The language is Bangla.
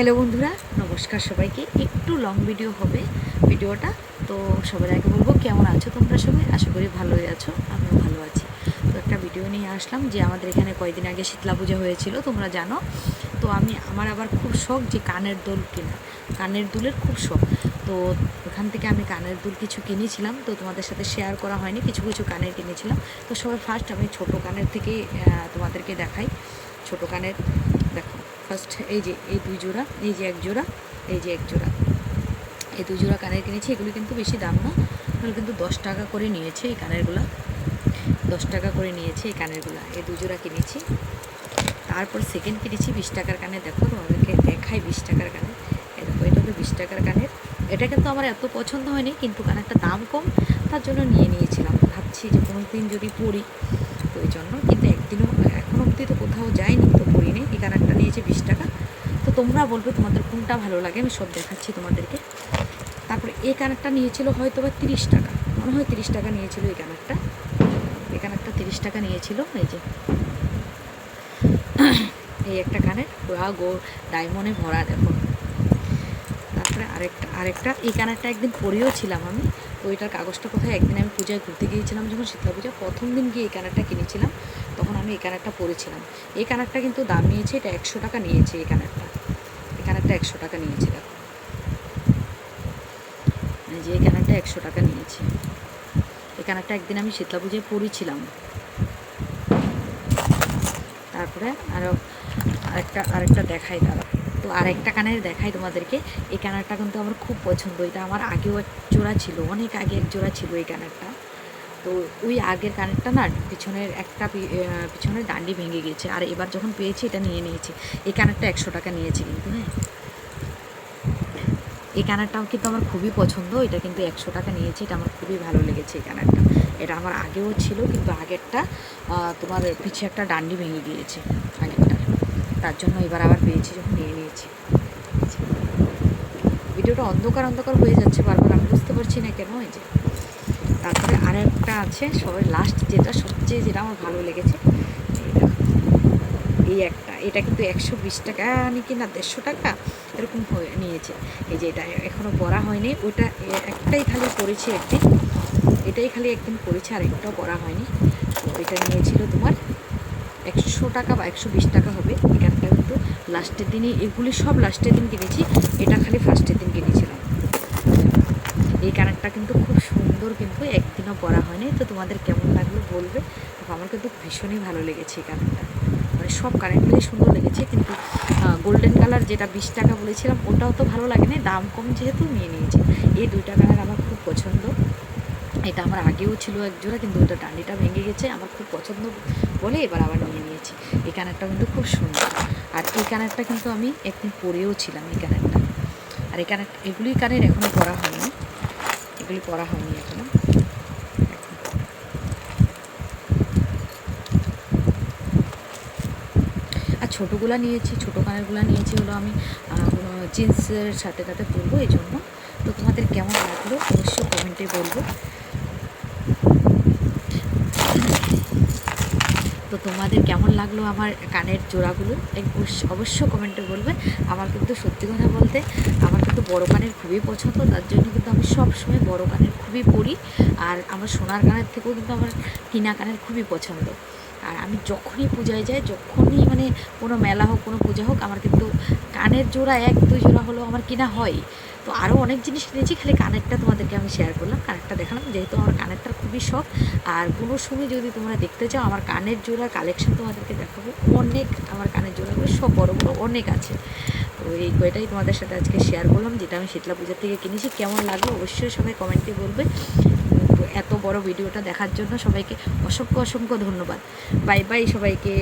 হ্যালো বন্ধুরা, নমস্কার সবাইকে। একটু লং ভিডিও হবে ভিডিওটা, তো সবার আগে বলব কেমন আছো তোমরা সবাই? আশা করি ভালোই আছো, আমিও ভালো আছি। তো একটা ভিডিও নিয়ে আসলাম যে আমাদের এখানে কয়েকদিন আগে শীতলা পূজা হয়েছিল, তোমরা জানো। তো আমি, আমার আবার খুব শখ যে কানের দুল কেনা, কানের দুলের খুব শখ। তো ওখান থেকে আমি কানের দুল কিছু কিনেছিলাম, তো তোমাদের সাথে শেয়ার করা হয়নি, কিছু কিছু কানের কিনেছিলাম। তো সবাই ফার্স্ট আমি ছোট কানের থেকে তোমাদেরকে দেখাই। ছোট কানের, দেখো। ফার্স্ট এই যে, এই দুই জোড়া, এই যে এক জোড়া, এই যে এক জোড়া। এই দুই জোড়া কানের কিনেছি, এগুলো কিন্তু বেশি দাম না। এগুলো কিন্তু দশ টাকা করে নিয়েছে এই কানেরগুলো। দশ টাকা করে নিয়েছে এই কানেরগুলো। এই দু জোড়া কিনেছি। তারপর সেকেন্ড কিনেছি বিশ টাকার কানে দেখো, তোমাদেরকে দেখাই বিশ টাকার কানে দেখো, এটা হলো বিশ টাকার কানের। এটা কিন্তু আমার এত পছন্দ হয়নি, কিন্তু কানেরটা দাম কম, তার জন্য নিয়ে নিয়েছিলাম। ভাবছি যে কোনো দিন যদি পড়ি তো ওই জন্য। কিন্তু একদিনও এখনও অবধি তো কোথাও যাইনি তো পড়িনি এই কানেরটা তোমরা বলবে তোমাদের কোনটা ভালো লাগে, আমি সব দেখাচ্ছি তোমাদেরকে। তারপরে এই কানেরটা নিয়েছিল হয়তো বা তিরিশ টাকা। মনে হয় তিরিশ টাকা নিয়েছিল এই কানেরটা। এই কানেরটা তিরিশ টাকা নিয়েছিল, এই যে। এই একটা কানের, পুরা গো ডায়মন্ডে ভরা, দেখো। তারপরে আরেকটা আরেকটা, এই কানেরটা একদিন পরেও ছিলাম আমি। ওইটার কাগজটা কোথায়? একদিন আমি পূজায় ঘুরতে গিয়েছিলাম যখন শীতলা পূজা, প্রথম দিন গিয়ে এই কানেরটা কিনেছিলাম। তখন আমি এই কানেরটা পরেছিলাম। এই কানেরটা কিন্তু দাম নিয়েছে, এটা একশো টাকা নিয়েছে এই কানেরটা। এই কানেরটা একশো টাকা নিয়েছে, দেখো। যে এই কানেরটা একশো টাকা নিয়েছে। এই কানেরটা একদিন আমি শীতলা পুজোয় পরেছিলাম তারপরে আরও আরেকটা আরেকটা দেখাই দাঁড়া তো আরেকটা কানের দেখাই তোমাদেরকে, এই কানারটা কিন্তু আমার খুব পছন্দ। এটা আমার আগেও এক জোড়া ছিল, অনেক আগে এক জোড়া ছিল এই কানারটা তো ওই আগের কানেরটা না পিছনের একটা পিছনের ডান্ডি ভেঙে গেছে। আর এবার যখন পেয়েছি, এটা নিয়ে নিয়েছি। এই কানেরটা একশো টাকা নিয়েছি কিন্তু হ্যাঁ? এই কানারটাও কিন্তু আমার খুবই পছন্দ। এটা কিন্তু একশো টাকা নিয়েছি, এটা আমার খুবই ভালো লেগেছে এই কানারটা এটা আমার আগেও ছিল, কিন্তু আগেরটা তোমার পিছে একটা ডান্ডি ভেঙে গিয়েছে আগেরটা তার জন্য এবার আবার পেয়েছি, যখন নিয়ে নিয়েছি। ভিডিওটা অন্ধকার অন্ধকার হয়ে যাচ্ছে বারবার, আমি বুঝতে পারছি না কেন এই যে। তারপরে আরেকটা আছে সবাই লাস্ট যেটা, সবচেয়ে যেটা আমার ভালো লেগেছে, এই দেখো। এটা কিন্তু একশো বিশ টাকা নাকি না দেড়শো টাকা? এরকম হয়ে নিয়েছে। এই যে এটা এখনও পরা হয়নি। ওইটা একটাই খালি পরেছি একদিন। এটাই খালি একদিন পরেছি আর একটাও পরা হয়নি। তো এটা নিয়েছিল তোমার একশো টাকা বা একশো বিশ টাকা হবে। এখানটা কিন্তু লাস্টের দিনই, এগুলি সব লাস্টের দিন কিনেছি। এটা খালি ফার্স্টের দিন কিনেছিলাম। এই কানেরটা কিন্তু খুব সুন্দর কিন্তু একদিনও পরা হয়নি। তো তোমাদের কেমন লাগল বলবে? আমার কিন্তু ভীষণই ভালো লেগেছে এই কানেরটা। মানে সব কানেরগুলোই সুন্দর লেগেছে, কিন্তু গোল্ডেন কালার যেটা বিশ টাকা বলেছিলাম, ওটাও তো ভালো লাগে না দাম কম যেহেতু নিয়ে নিয়েছি। এই দুইটা কালার আমার খুব পছন্দ। এটা আমার আগেও ছিল এক জোড়া, কিন্তু ওটা ডান্ডিটা ভেঙে গেছে, আমার খুব পছন্দ বলে এবার আবার নিয়ে নিয়েছি। এই কানেরটা কিন্তু খুব সুন্দর। আর এই কানেরটা কিন্তু আমি একদিন পরেও ছিলাম এই কানেরটা আর এই কানের এগুলি কানের এখনও পরা হয়নি। এগুলি পরা হয়নি এখনও আর ছোটোগুলা নিয়েছি ছোটো কানেরগুলো নিয়েছি হলো আমি জিন্সের সাথে সাথে পরবো এই জন্য। তো তোমাদের কেমন লাগল অবশ্যই কমেন্টে বলব। তো তোমাদের কেমন লাগল আমার কানের জোড়াগুলো? অবশ্য কমেন্টে বলবে। আমার কিন্তু সত্যি কথা বলতে, আমার কিন্তু বড় কানের খুবই পছন্দ, তার জন্য কিন্তু আমি সব সময় বড় কানের খুবই পরি। আর আমার সোনার কানের থেকেও কিন্তু আমার কিনা কানের খুবই পছন্দ। আর আমি যখনই পূজায় যাই, যখনই মানে কোনো মেলা হোক, কোনো পূজা হোক, আমার কিন্তু কানের জোড়া এক, দুই জোড়া হলেও আমার কিনা হয়। তো আরও অনেক জিনিস কিনেছি, খালি কানেরটা তোমাদেরকে আমি শেয়ার করলাম। কানেরটা দেখালাম, যেহেতু আমার কানেরটার খুবই শখ। আর কোনো সময় যদি তোমরা দেখতে চাও, আমার কানের জোড়ার কালেকশন তোমাদেরকে দেখাবো। অনেক আমার কানের জোড়াগুলো সব বড় বড় অনেক আছে। তো এই কয়টাই তোমাদের সাথে আজকে শেয়ার করলাম, যেটা আমি শীতলা পূজার থেকে কিনেছি। কেমন লাগল অবশ্যই সবাই কমেন্টে বলবে। তো এত বড় ভিডিওটা দেখার জন্য সবাইকে অসংখ্য অসংখ্য ধন্যবাদ। বাই বাই সবাইকে।